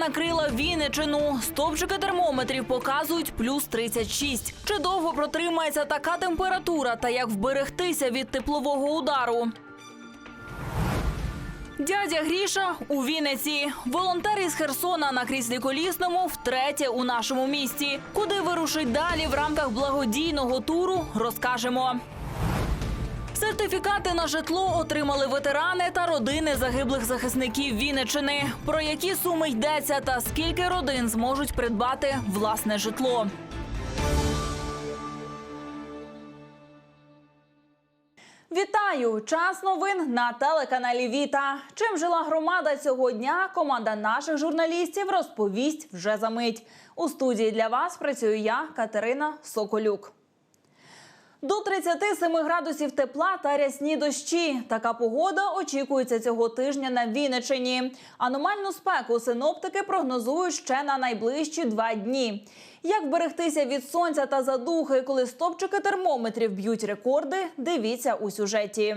Накрила Вінничину. Стовпчики термометрів показують плюс 36. Чи довго протримається така температура та як вберегтися від теплового удару? Дядя Гріша у Вінниці. Волонтер із Херсона на кріслі колісному втретє у нашому місті. Куди вирушить далі в рамках благодійного туру, розкажемо. Сертифікати на житло отримали ветерани та родини загиблих захисників Вінничини. Про які суми йдеться та скільки родин зможуть придбати власне житло. Вітаю! Час новин на телеканалі Віта. Чим жила громада цього дня? Команда наших журналістів розповість вже за мить. У студії для вас працюю я, Катерина Соколюк. До 37 градусів тепла та рясні дощі. Така погода очікується цього тижня на Вінничині. Аномальну спеку синоптики прогнозують ще на найближчі два дні. Як вберегтися від сонця та задухи, коли стопчики термометрів б'ють рекорди, дивіться у сюжеті.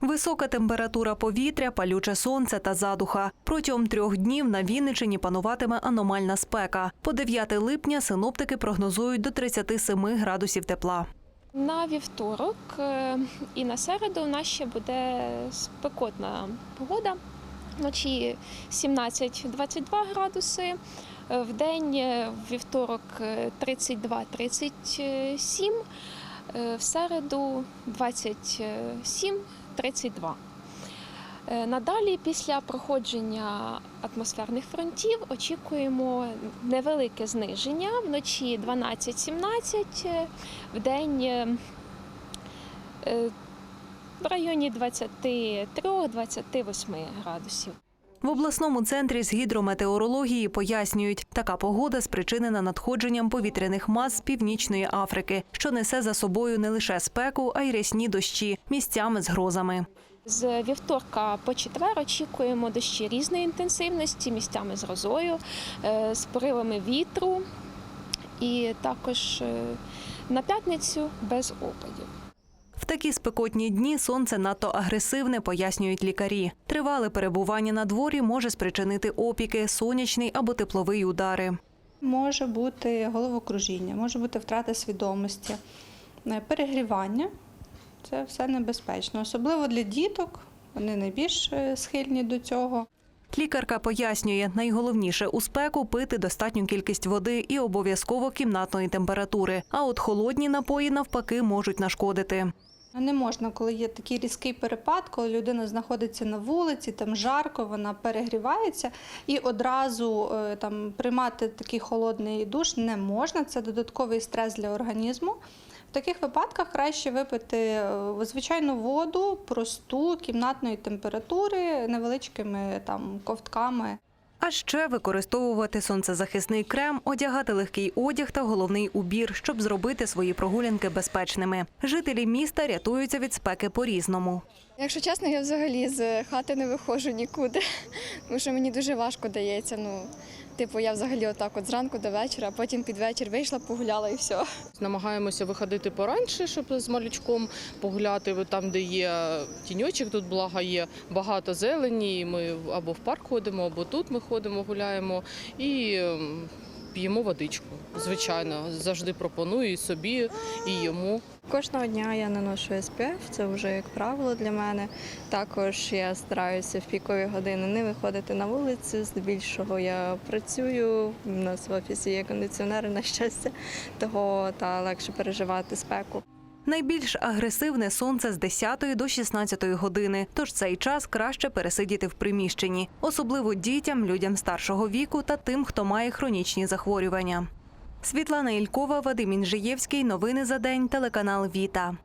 Висока температура повітря, палюче сонце та задуха. Протягом трьох днів на Вінничині пануватиме аномальна спека. По 9 липня синоптики прогнозують до 37 градусів тепла. На вівторок е, і на середу у нас ще буде спекотна погода. Вночі 17-22 градуси. Е, в день е, вівторок 32-37, в середу 27 32. Е, надалі, після проходження атмосферних фронтів, очікуємо невелике зниження вночі 12-17, в день в районі 23-28 градусів. В обласному центрі з гідрометеорології пояснюють, така погода спричинена надходженням повітряних мас з північної Африки, що несе за собою не лише спеку, а й рясні дощі місцями з грозами. З вівторка по четвер очікуємо дощі різної інтенсивності, місцями з грозою, е, з поривами вітру і також е, на п'ятницю без опадів. Такі спекотні дні сонце надто агресивне, пояснюють лікарі. Тривале перебування на дворі може спричинити опіки, сонячний або тепловий удари. Може бути головокружіння, може бути втрата свідомості, е, перегрівання. Це все небезпечно, особливо для діток. Вони найбільш е, схильні до цього. Лікарка пояснює, найголовніше у спеку пити достатню кількість води і обов'язково кімнатної температури. А от холодні напої навпаки можуть нашкодити. Не можна, коли є такий різкий перепад, коли людина знаходиться на вулиці, там жарко, вона перегрівається, і одразу е, там приймати такий холодний душ не можна. Це додатковий стрес для організму. В таких випадках краще випити е, звичайну воду, просту кімнатної температури, невеличкими там ковтками. А ще використовувати сонцезахисний крем, одягати легкий одяг та головний убір, щоб зробити свої прогулянки безпечними. Жителі міста рятуються від спеки по-різному. Якщо чесно, я взагалі з хати не виходжу нікуди, тому що мені дуже важко дається. Ну, типу, я взагалі отак от зранку до вечора, а потім під вечір вийшла, погуляла і все. Намагаємося виходити поранше, щоб з малючком погуляти там, де є тіньочок, тут блага є багато зелені. і Ми або в парк ходимо, або тут ми ходимо, гуляємо і ем, п'ємо водичку. Звичайно, завжди пропоную і собі, і йому. Кожного дня я наношу СПФ, це вже як правило для мене. Також я стараюся в пікові години не виходити на вулицю. Здебільшого я працюю. У нас в офісі є кондиціонери, на щастя, того та легше переживати спеку. Найбільш агресивне сонце з 10 до 16 години, тож цей час краще пересидіти в приміщенні, особливо дітям, людям старшого віку та тим, хто має хронічні захворювання. Світлана Ількова, Вадим Інжиєвський. Новини за день. Телеканал Віта.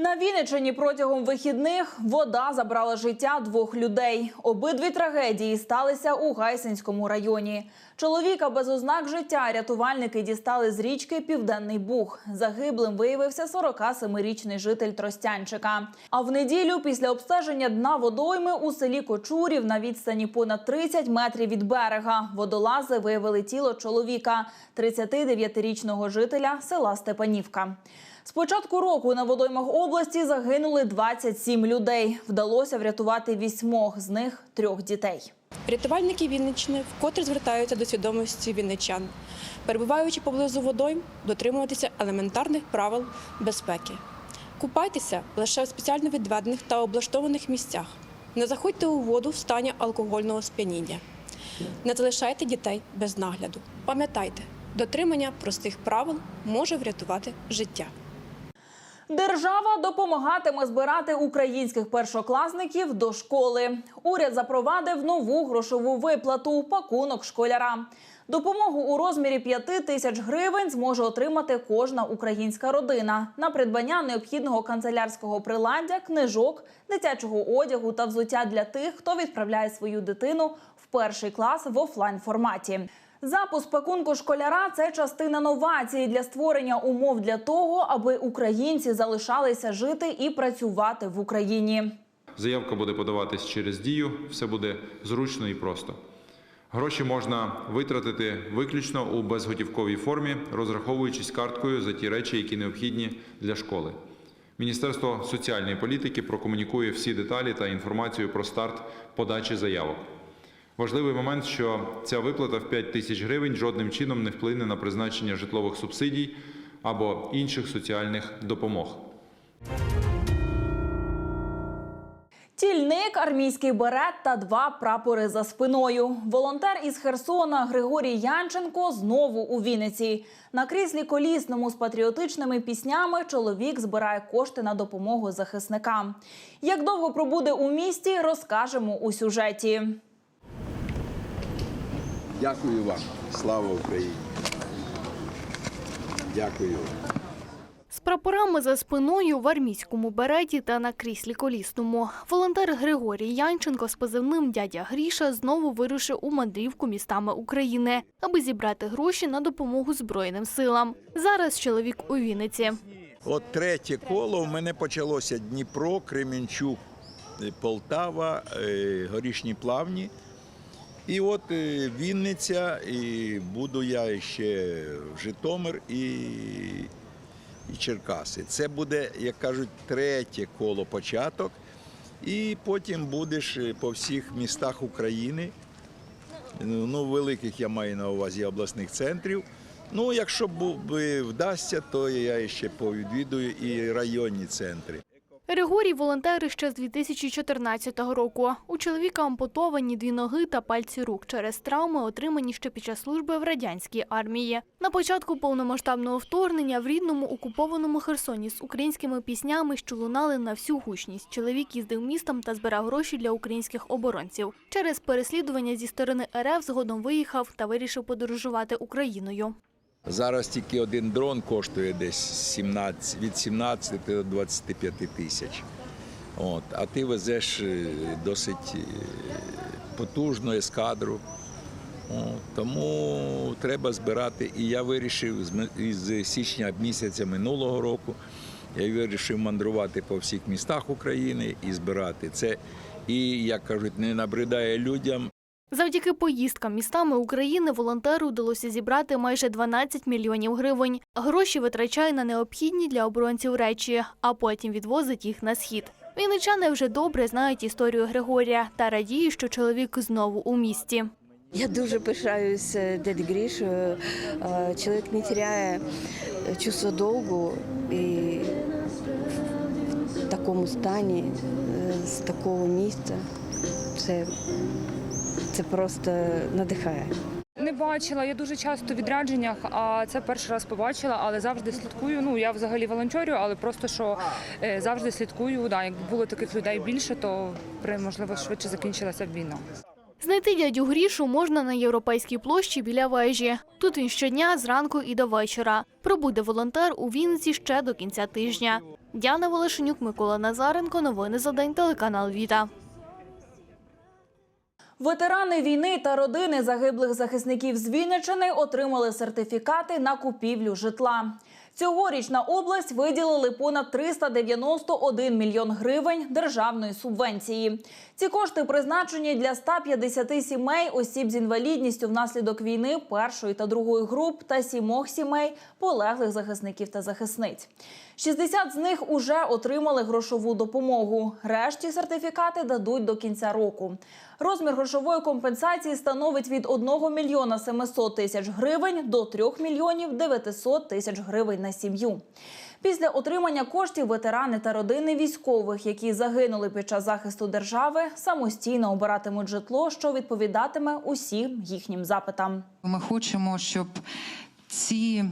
На Вінниччині протягом вихідних вода забрала життя двох людей. Обидві трагедії сталися у Гайсинському районі. Чоловіка без ознак життя рятувальники дістали з річки Південний Буг. Загиблим виявився 47-річний житель Тростянчика. А в неділю після обстеження дна водойми у селі Кочурів на відстані понад 30 метрів від берега водолази виявили тіло чоловіка, 39-річного жителя села Степанівка. З початку року на водоймах області загинули 27 людей. Вдалося врятувати вісьмох, з них трьох дітей. Рятувальники Вінниччини вкотре звертаються до свідомості вінничан, перебуваючи поблизу водойм, дотримуватися елементарних правил безпеки. Купайтеся лише в спеціально відведених та облаштованих місцях. Не заходьте у воду в стані алкогольного сп'яніння. Не залишайте дітей без нагляду. Пам'ятайте, дотримання простих правил може врятувати життя. Держава допомагатиме збирати українських першокласників до школи. Уряд запровадив нову грошову виплату пакунок школяра. Допомогу у розмірі 5 тисяч гривень зможе отримати кожна українська родина на придбання необхідного канцелярського приладдя, книжок, дитячого одягу та взуття для тих, хто відправляє свою дитину в перший клас в офлайн форматі. Запуск пакунку школяра це частина новації для створення умов для того, аби українці залишалися жити і працювати в Україні. Заявка буде подаватись через дію, все буде зручно і просто. Гроші можна витратити виключно у безготівковій формі, розраховуючись карткою за ті речі, які необхідні для школи. Міністерство соціальної політики прокомунікує всі деталі та інформацію про старт подачі заявок. Важливий момент, що ця виплата в 5 тисяч гривень жодним чином не вплине на призначення житлових субсидій або інших соціальних допомог. Тільник, армійський берет та два прапори за спиною. Волонтер із Херсона Григорій Янченко знову у Вінниці. На кріслі колісному з патріотичними піснями чоловік збирає кошти на допомогу захисникам. Як довго пробуде у місті, розкажемо у сюжеті. Дякую вам. Слава Україні. Дякую. З прапорами за спиною в армійському береті та на кріслі колісному. Волонтер Григорій Янченко з позивним дядя Гріша знову вирушив у мандрівку містами України, аби зібрати гроші на допомогу Збройним силам. Зараз чоловік у Вінниці. От третє коло в мене почалося Дніпро, Кременчук, е, Полтава, е, Горішні Плавні. І от е, Вінниця, і буду я ще в Житомир і, і Черкаси. Це буде, як кажуть, третє коло початок. І потім будеш е, по всіх містах України. Ну, великих я маю на увазі обласних центрів. Ну, якщо би вдасться, то я ще повідвідую і районні центри. Григорій волонтери ще з 2014 року. У чоловіка ампутовані дві ноги та пальці рук через травми, отримані ще під час служби в радянській армії. На початку повномасштабного вторгнення в рідному окупованому Херсоні з українськими піснями, що лунали на всю гучність. Чоловік їздив містом та збирав гроші для українських оборонців. Через переслідування зі сторони РФ згодом виїхав та вирішив подорожувати Україною. Зараз тільки один дрон коштує десь 17, від 17 до 25 тисяч. От, а ти везеш е, досить е, потужну ескадру. От, тому треба збирати. І я вирішив з січня місяця минулого року. Я вирішив мандрувати по всіх містах України і збирати це. І як кажуть, не набридає людям, Завдяки поїздкам містами України волонтеру вдалося зібрати майже 12 мільйонів гривень. Гроші витрачає на необхідні для оборонців речі, а потім відвозить їх на схід. Вінничани вже добре знають історію Григорія та радіють, що чоловік знову у місті. Я дуже пишаюся дядь Грішою. Е, Чоловік не теряє чувство долгу і в такому стані, е, з такого місця. Це, це просто надихає. Не бачила, я дуже часто в відрядженнях, а це перший раз побачила, але завжди слідкую. Ну я взагалі волонтерю, але просто що е, завжди слідкую. Да, якби було таких людей більше, то при можливо швидше закінчилася б війна. Знайти дядю Грішу можна на європейській площі біля вежі. Тут він щодня зранку і до вечора. Пробуде волонтер у Вінниці ще до кінця тижня. Діана Волошенюк, Микола Назаренко. Новини за день. Телеканал Віта. Ветерани війни та родини загиблих захисників з Вінничини отримали сертифікати на купівлю житла. Цьогоріч на область виділили понад 391 мільйон гривень державної субвенції. Ці кошти призначені для 150 сімей осіб з інвалідністю внаслідок війни першої та другої груп та сімох сімей полеглих захисників та захисниць. 60 з них уже отримали грошову допомогу. Решті сертифікати дадуть до кінця року. Розмір грошової компенсації становить від 1 мільйона 700 тисяч гривень до 3 мільйонів 900 тисяч гривень на сім'ю. Після отримання коштів ветерани та родини військових, які загинули під час захисту держави, самостійно обиратимуть житло, що відповідатиме усім їхнім запитам. Ми хочемо, щоб ці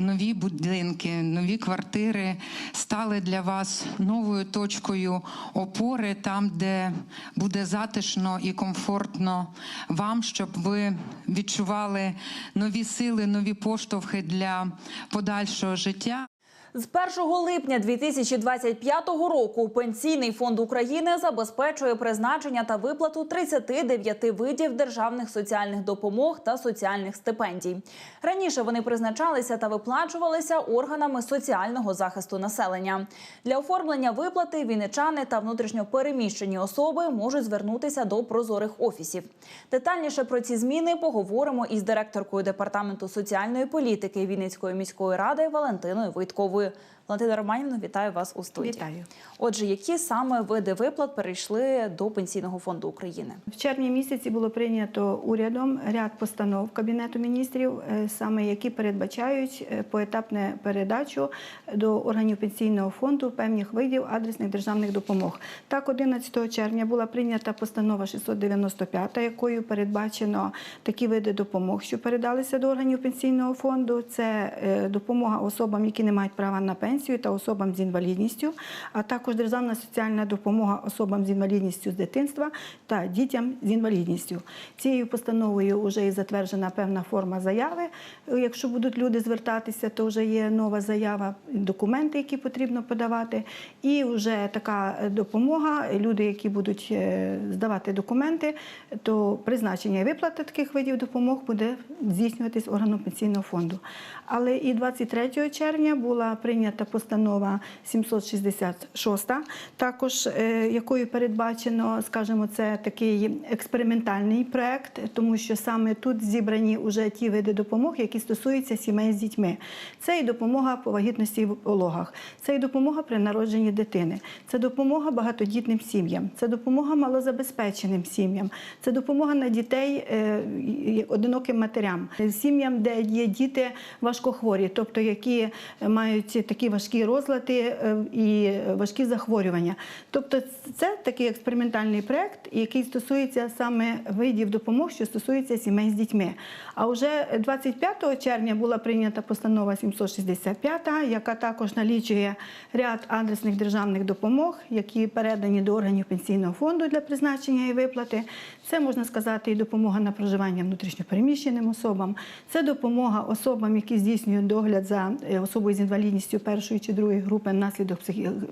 нові будинки, нові квартири стали для вас новою точкою опори, там, де буде затишно і комфортно вам, щоб ви відчували нові сили, нові поштовхи для подальшого життя. З 1 липня 2025 року Пенсійний фонд України забезпечує призначення та виплату 39 видів державних соціальних допомог та соціальних стипендій. Раніше вони призначалися та виплачувалися органами соціального захисту населення. Для оформлення виплати вінничани та внутрішньопереміщені особи можуть звернутися до прозорих офісів. Детальніше про ці зміни поговоримо із директоркою департаменту соціальної політики Вінницької міської ради Валентиною Войтковою. Валентина Романівна, вітаю вас у студії. Вітаю. Отже, які саме види виплат перейшли до Пенсійного фонду України? В червні місяці було прийнято урядом ряд постанов Кабінету міністрів, е, саме які передбачають е, поетапне передачу до органів пенсійного фонду певних видів адресних державних допомог. Так, 11 червня була прийнята постанова 695, якою передбачено такі види допомог, що передалися до органів пенсійного фонду. Це е, допомога особам, які не мають права на пенсію, та особам з інвалідністю, а також державна соціальна допомога особам з інвалідністю з дитинства та дітям з інвалідністю. Цією постановою вже і затверджена певна форма заяви. Якщо будуть люди звертатися, то вже є нова заява, документи, які потрібно подавати. І вже така допомога. Люди, які будуть е, здавати документи, то призначення і виплата таких видів допомог буде здійснюватись органом пенсійного фонду. Але і 23 червня була прийнята постанова 766, також е, якою передбачено, скажімо, це такий експериментальний проект, тому що саме тут зібрані вже ті види допомог, які стосуються сімей з дітьми. Це і допомога по вагітності в пологах, це і допомога при народженні дитини, це допомога багатодітним сім'ям, це допомога малозабезпеченим сім'ям, це допомога на дітей е, одиноким матерям, сім'ям, де є діти важкохворі, тобто які мають такі важкі розлади е, і важкі захворювання. Тобто, це такий експериментальний проект, який стосується саме видів допомог, що стосується сімей з дітьми. А вже 25 червня була прийнята постанова 765, яка також налічує ряд адресних державних допомог, які передані до органів пенсійного фонду для призначення і виплати. Це можна сказати і допомога на проживання внутрішньопереміщеним особам, це допомога особам, які здійснюють догляд за е, особою з інвалідністю першої чи другої групи внаслідок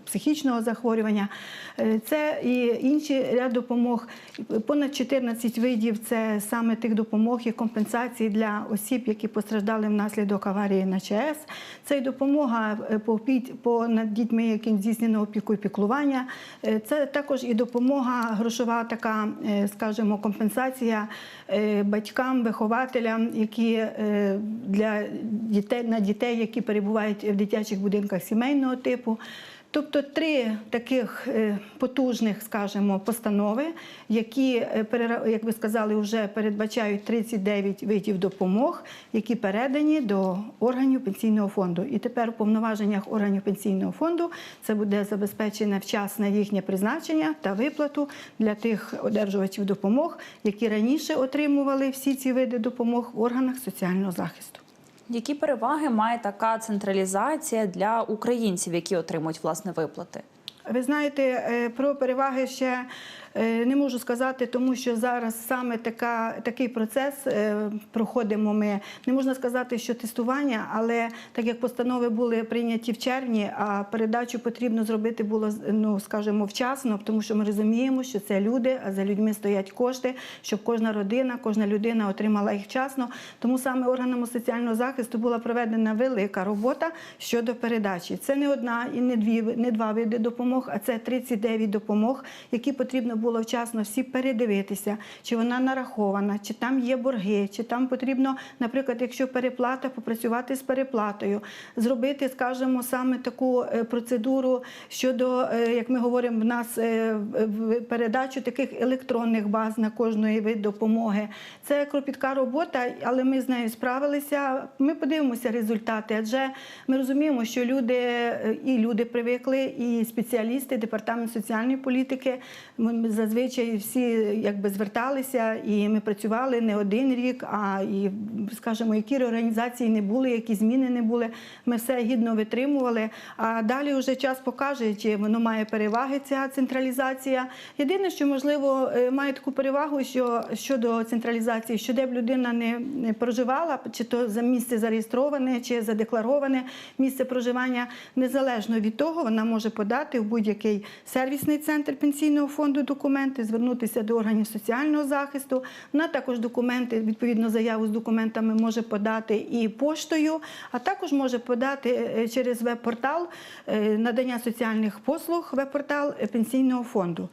психічного захворювання. Е, Це і інші ряд допомог. Понад 14 видів це саме тих допомог і компенсацій для осіб, які постраждали внаслідок аварії на ЧАЕС. Це і допомога е, по над дітьми, яким здійснено опіку і піклування. Це також і допомога грошова, така, е, скажімо, компенсація е, батькам, вихователям, які е, для дітей на дітей, які перебувають в дитячих будинках сімейного типу. Тобто три таких е, потужних, скажімо, постанови, які, е, як ви сказали, вже передбачають 39 видів допомог, які передані до органів пенсійного фонду. І тепер у повноваженнях органів пенсійного фонду це буде забезпечене вчасне їхнє призначення та виплату для тих одержувачів допомог, які раніше отримували всі ці види допомог в органах соціального захисту. Які переваги має така централізація для українців, які отримують власне виплати? Ви знаєте, е, про переваги ще не можу сказати, тому що зараз саме така, такий процес е, проходимо ми. Не можна сказати, що тестування, але так як постанови були прийняті в червні, а передачу потрібно зробити було ну, скажімо, вчасно, тому що ми розуміємо, що це люди, а за людьми стоять кошти, щоб кожна родина, кожна людина отримала їх вчасно. Тому саме органами соціального захисту була проведена велика робота щодо передачі. Це не одна і не дві не два види допомог, а це 39 допомог, які потрібно було було вчасно всі передивитися, чи вона нарахована, чи там є борги, чи там потрібно, наприклад, якщо переплата, попрацювати з переплатою, зробити, скажімо, саме таку е, процедуру щодо, е, як ми говоримо, в нас е, передачу таких електронних баз на кожної вид допомоги. Це кропітка робота, але ми з нею справилися. Ми подивимося результати, адже ми розуміємо, що люди і люди привикли, і спеціалісти, департамент соціальної політики. Зазвичай всі якби зверталися, і ми працювали не один рік, а і скажімо, які реорганізації не були, які зміни не були. Ми все гідно витримували. А далі вже час покаже, чи воно має переваги ця централізація. Єдине, що можливо е, має таку перевагу, що щодо централізації, що де б людина не проживала, чи то за місце зареєстроване, чи задеклароване місце проживання, незалежно від того, вона може подати в будь-який сервісний центр пенсійного фонду документи, звернутися до органів соціального захисту. Вона також документи, відповідно, заяву з документами може подати і поштою, а також може подати е, через веб-портал е, надання соціальних послуг, веб-портал е, пенсійного фонду.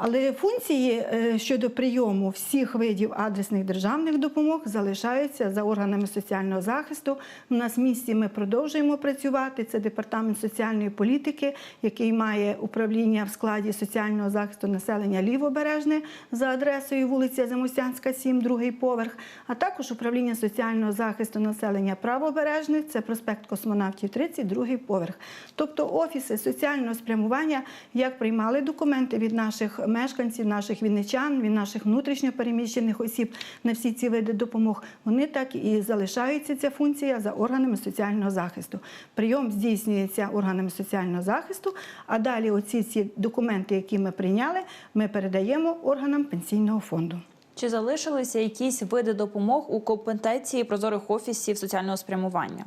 Але функції е, щодо прийому всіх видів адресних державних допомог залишаються за органами соціального захисту. У нас в місті ми продовжуємо працювати. Це департамент соціальної політики, який має управління в складі соціального захисту населення Лівобережне за адресою вулиця Замостянська, 7, другий поверх, а також управління соціального захисту населення Правобережне, це проспект Космонавтів 30, другий поверх. Тобто офіси соціального спрямування як приймали документи від наших мешканців, наших вінничан, від наших внутрішньо переміщених осіб на всі ці види допомог, вони так і залишаються ця функція за органами соціального захисту. Прийом здійснюється органами соціального захисту, а далі оці ці документи, які ми прийняли, ми передаємо органам пенсійного фонду. Чи залишилися якісь види допомог у компетенції прозорих офісів соціального спрямування?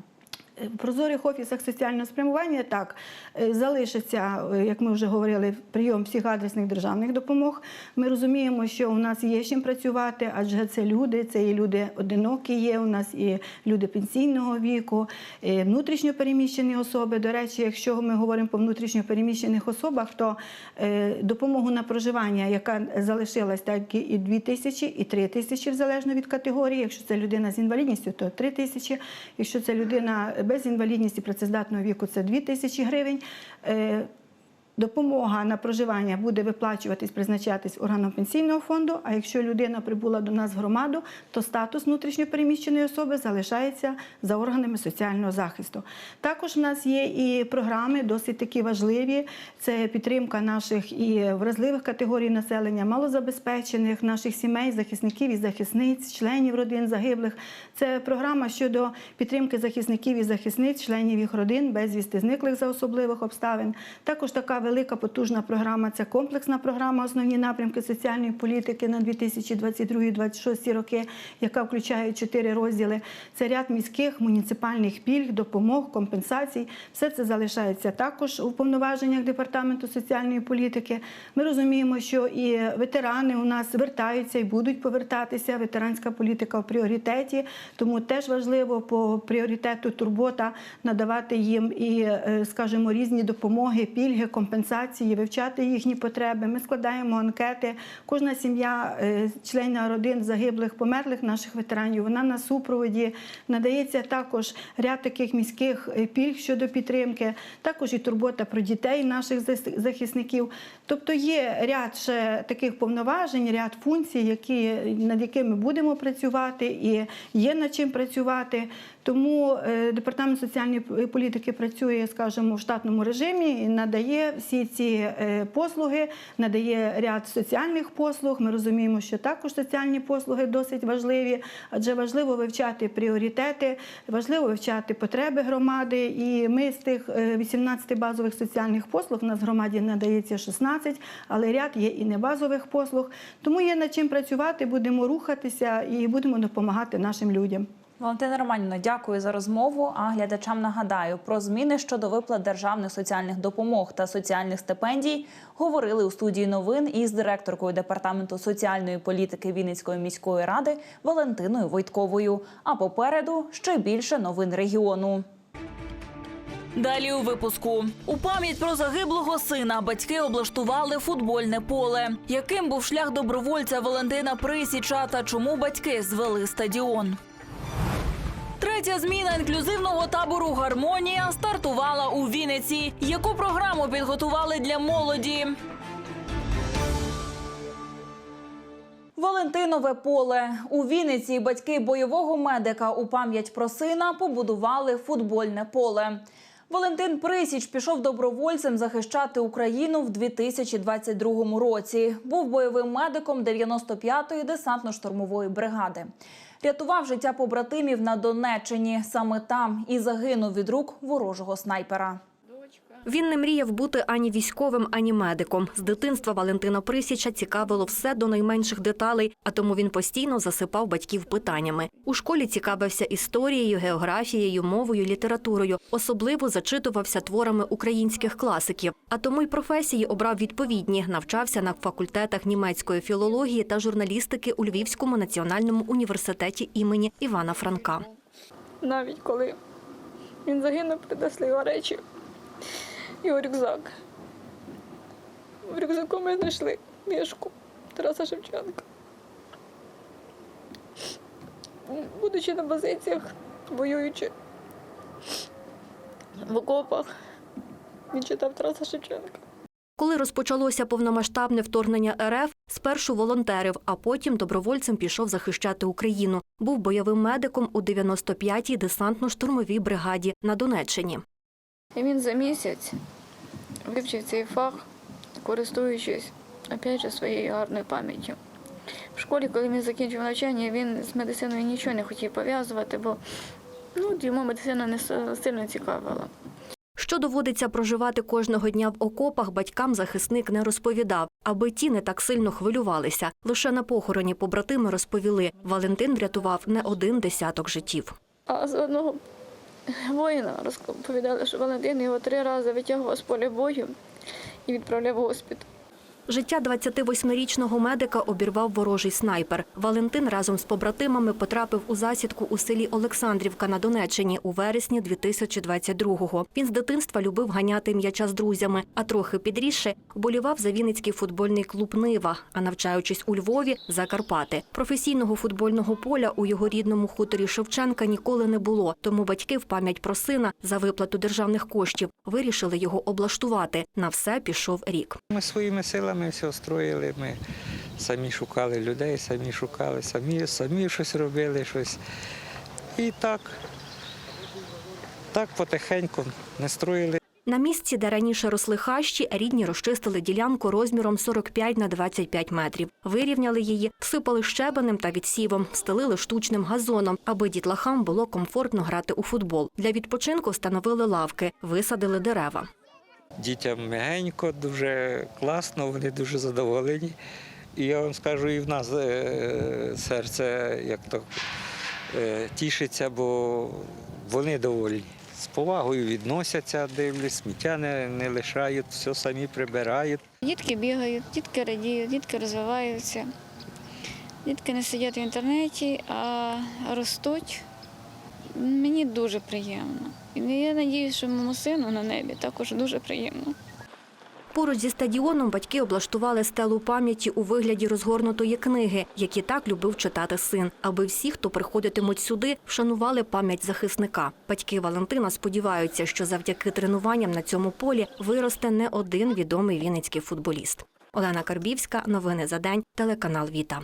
В прозорих офісах соціального спрямування так е, залишиться, е, як ми вже говорили, прийом всіх адресних державних допомог. Ми розуміємо, що у нас є чим працювати, адже це люди, це і люди одинокі є. У нас і люди пенсійного віку, і внутрішньо переміщені особи. До речі, якщо ми говоримо по внутрішньо переміщених особах, то е, допомогу на проживання, яка залишилась, так і 2 тисячі, і 3 тисячі, залежно від категорії. Якщо це людина з інвалідністю, то 3 тисячі. Якщо це людина без інвалідності працездатного віку, це 2 тисячі гривень. Допомога на проживання буде виплачуватись, призначатись органом пенсійного фонду. А якщо людина прибула до нас в громаду, то статус внутрішньопереміщеної особи залишається за органами соціального захисту. Також в нас є і програми досить такі важливі. Це підтримка наших і вразливих категорій населення, малозабезпечених, наших сімей, захисників і захисниць, членів родин загиблих. Це програма щодо підтримки захисників і захисниць, членів їх родин, безвісти зниклих за особливих обставин. Також така велика потужна програма це комплексна програма Основні напрямки соціальної політики на 2022-2026 роки, яка включає чотири розділи. Це ряд міських муніципальних пільг, допомог, компенсацій. Все це залишається також у повноваженнях департаменту соціальної політики. Ми розуміємо, що і ветерани у нас вертаються і будуть повертатися. Ветеранська політика в пріоритеті, тому теж важливо по пріоритету турбота надавати їм і, е, скажімо, різні допомоги, пільги, компенсації, вивчати їхні потреби. Ми складаємо анкети. Кожна сім'я, е, члена родин загиблих, померлих наших ветеранів, вона на супроводі надається також ряд таких міських е, пільг щодо підтримки, також і турбота про дітей наших захисників. Тобто є ряд ще таких повноважень, ряд функцій, які, над якими будемо працювати, і є над чим працювати. Тому е, департамент соціальної політики працює, скажімо, в штатному режимі і надає всі ці е, послуги, надає ряд соціальних послуг. Ми розуміємо, що також соціальні послуги досить важливі, адже важливо вивчати пріоритети, важливо вивчати потреби громади. І ми з тих е, 18 базових соціальних послуг у нас в громаді надається 16, але ряд є і небазових послуг. Тому є над чим працювати, будемо рухатися і будемо допомагати нашим людям. Валентина Романівна, дякую за розмову. А глядачам нагадаю про зміни щодо виплат державних соціальних допомог та соціальних стипендій говорили у студії новин із директоркою департаменту соціальної політики Вінницької міської ради Валентиною Войтковою. А попереду ще більше новин регіону. Далі у випуску у пам'ять про загиблого сина батьки облаштували футбольне поле. Яким був шлях добровольця Валентина Присіча та чому батьки звели стадіон? Третя зміна інклюзивного табору Гармонія стартувала у Вінниці. Яку програму підготували для молоді? Валентинове поле у Вінниці батьки бойового медика у пам'ять про сина побудували футбольне поле. Валентин Присіч пішов добровольцем захищати Україну в 2022 році. Був бойовим медиком 95-ї десантно-штурмової бригади. Рятував життя побратимів на Донеччині. Саме там і загинув від рук ворожого снайпера. Він не мріяв бути ані військовим, ані медиком. З дитинства Валентина Присіча цікавило все до найменших деталей, а тому він постійно засипав батьків питаннями. У школі цікавився історією, географією, мовою, літературою. Особливо зачитувався творами українських класиків. А тому й професії обрав відповідні. Навчався на факультетах німецької філології та журналістики у Львівському національному університеті імені Івана Франка. Навіть коли він загинув, принесли його речі, його рюкзак. В рюкзаку ми знайшли книжку Тараса Шевченка. Будучи на позиціях, воюючи в окопах, він читав Тараса Шевченка. Коли розпочалося повномасштабне вторгнення РФ, спершу волонтерив, а потім добровольцем пішов захищати Україну. Був бойовим медиком у 95-й десантно-штурмовій бригаді на Донеччині. І він за місяць вивчив цей фах, користуючись опять же своєю гарною пам'яттю. В школі, коли він закінчив навчання, він з медициною нічого не хотів пов'язувати, бо ну, йому медицина не сильно цікавила. Що доводиться проживати кожного дня в окопах, батькам захисник не розповідав, аби ті не так сильно хвилювалися. Лише на похороні побратими розповіли, Валентин врятував не один десяток життів. А з одного воїна розповідали, що Валентин його три рази витягував з поля бою і відправляв в госпіталь. Життя 28-річного медика обірвав ворожий снайпер. Валентин разом з побратимами потрапив у засідку у селі Олександрівка на Донеччині у вересні 2022-го. Він з дитинства любив ганяти м'яча з друзями, а трохи підрісши вболівав за Вінницький футбольний клуб Нива, а навчаючись у Львові за Карпати. Професійного футбольного поля у його рідному хуторі Шевченка ніколи не було, тому батьки в пам'ять про сина за виплату державних коштів вирішили його облаштувати. На все пішов рік. Ми своїми силами все строїли, ми самі шукали людей, самі шукали, самі, самі щось робили, щось. І так, так потихеньку не строїли. На місці, де раніше росли хащі, рідні розчистили ділянку розміром 45 на 25 метрів. Вирівняли її, всипали щебенем та відсівом, стелили штучним газоном, аби дітлахам було комфортно грати у футбол. Для відпочинку встановили лавки, висадили дерева. Дітям м'ягенько, дуже класно, вони дуже задоволені. І я вам скажу, і в нас е, серце як то е, тішиться, бо вони довольні. З повагою відносяться, дивлюсь, сміття не, не лишають, все самі прибирають. Дітки бігають, дітки радіють, дітки розвиваються. Дітки не сидять в інтернеті, а ростуть. Мені дуже приємно. І я сподіваюся, що моєму сину на небі також дуже приємно. Поруч зі стадіоном батьки облаштували стелу пам'яті у вигляді розгорнутої книги, які так любив читати син, аби всі, хто приходитимуть сюди, вшанували пам'ять захисника. Батьки Валентина сподіваються, що завдяки тренуванням на цьому полі виросте не один відомий вінницький футболіст. Олена Карбівська, новини за день, телеканал Віта.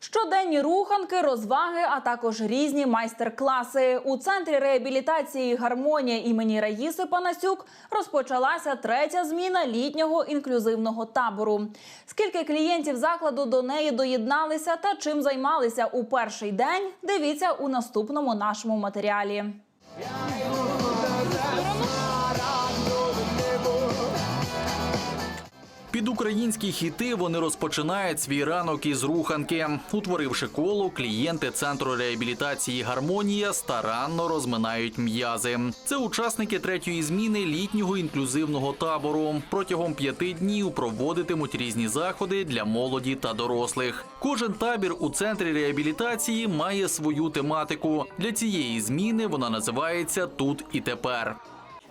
Щоденні руханки, розваги, а також різні майстер-класи. У центрі реабілітації гармонія імені Раїси Панасюк розпочалася третя зміна літнього інклюзивного табору. Скільки клієнтів закладу до неї доєдналися та чим займалися у перший день? Дивіться у наступному нашому матеріалі. Під українські хіти вони розпочинають свій ранок із руханки. Утворивши коло, клієнти центру реабілітації Гармонія старанно розминають м'язи. Це учасники третьої зміни літнього інклюзивного табору. Протягом п'яти днів проводитимуть різні заходи для молоді та дорослих. Кожен табір у центрі реабілітації має свою тематику. Для цієї зміни вона називається Тут і тепер.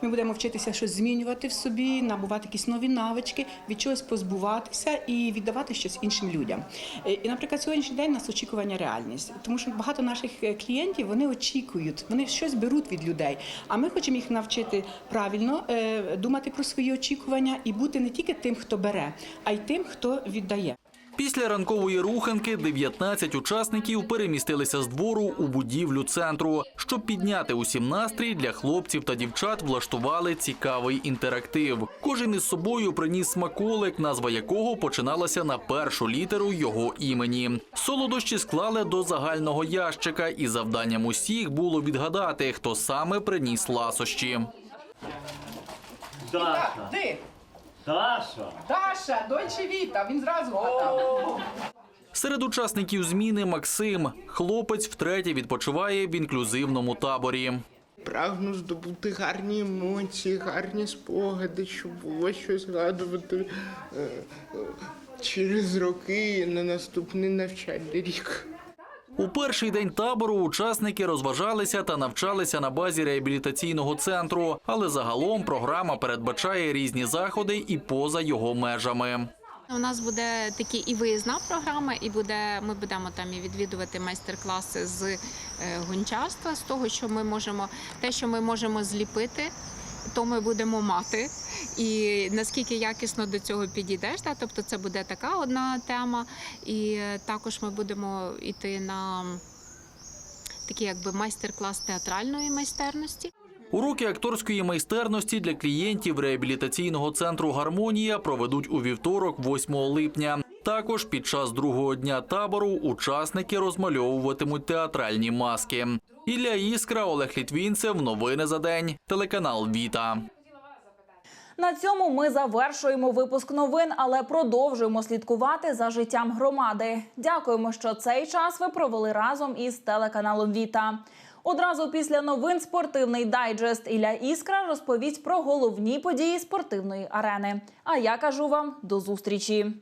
Ми будемо вчитися щось змінювати в собі, набувати якісь нові навички, від чогось позбуватися і віддавати щось іншим людям. Е, І, наприклад, сьогоднішній день нас очікування реальність, тому що багато наших е, клієнтів вони очікують, вони щось беруть від людей. А ми хочемо їх навчити правильно е, думати про свої очікування і бути не тільки тим, хто бере, а й тим, хто віддає. Після ранкової руханки 19 учасників перемістилися з двору у будівлю центру. Щоб підняти усім настрій, для хлопців та дівчат влаштували цікавий інтерактив. Кожен із собою приніс смаколик, назва якого починалася на першу літеру його імені. Солодощі склали до загального ящика, і завданням усіх було відгадати, хто саме приніс ласощі. Даша. Ти, Даша. Даша, дойче віта, він зразу вгадав. Серед учасників зміни Максим. Хлопець втретє відпочиває в інклюзивному таборі. Прагну здобути гарні емоції, гарні спогади, щоб було щось згадувати е, е, через роки на наступний навчальний рік. У перший день табору учасники розважалися та навчалися на базі реабілітаційного центру, але загалом програма передбачає різні заходи і поза його межами. У нас буде такі і виїзна програма, і буде ми будемо там і відвідувати майстер-класи з е, гончарства, з того, що ми можемо, те, що ми можемо зліпити. То ми будемо мати, і наскільки якісно до цього підійдеш, та тобто це буде така одна тема. І е, також ми будемо йти на такий якби майстер-клас театральної майстерності. Уроки акторської майстерності для клієнтів реабілітаційного центру Гармонія проведуть у вівторок, 8 липня. Також під час другого дня табору учасники розмальовуватимуть театральні маски. Ілля Іскра, Олег Літвінцев. Новини за день. Телеканал Віта. На цьому ми завершуємо випуск новин, але продовжуємо слідкувати за життям громади. Дякуємо, що цей час ви провели разом із телеканалом Віта. Одразу після новин спортивний дайджест Ілля Іскра розповість про головні події спортивної арени. А я кажу вам до зустрічі.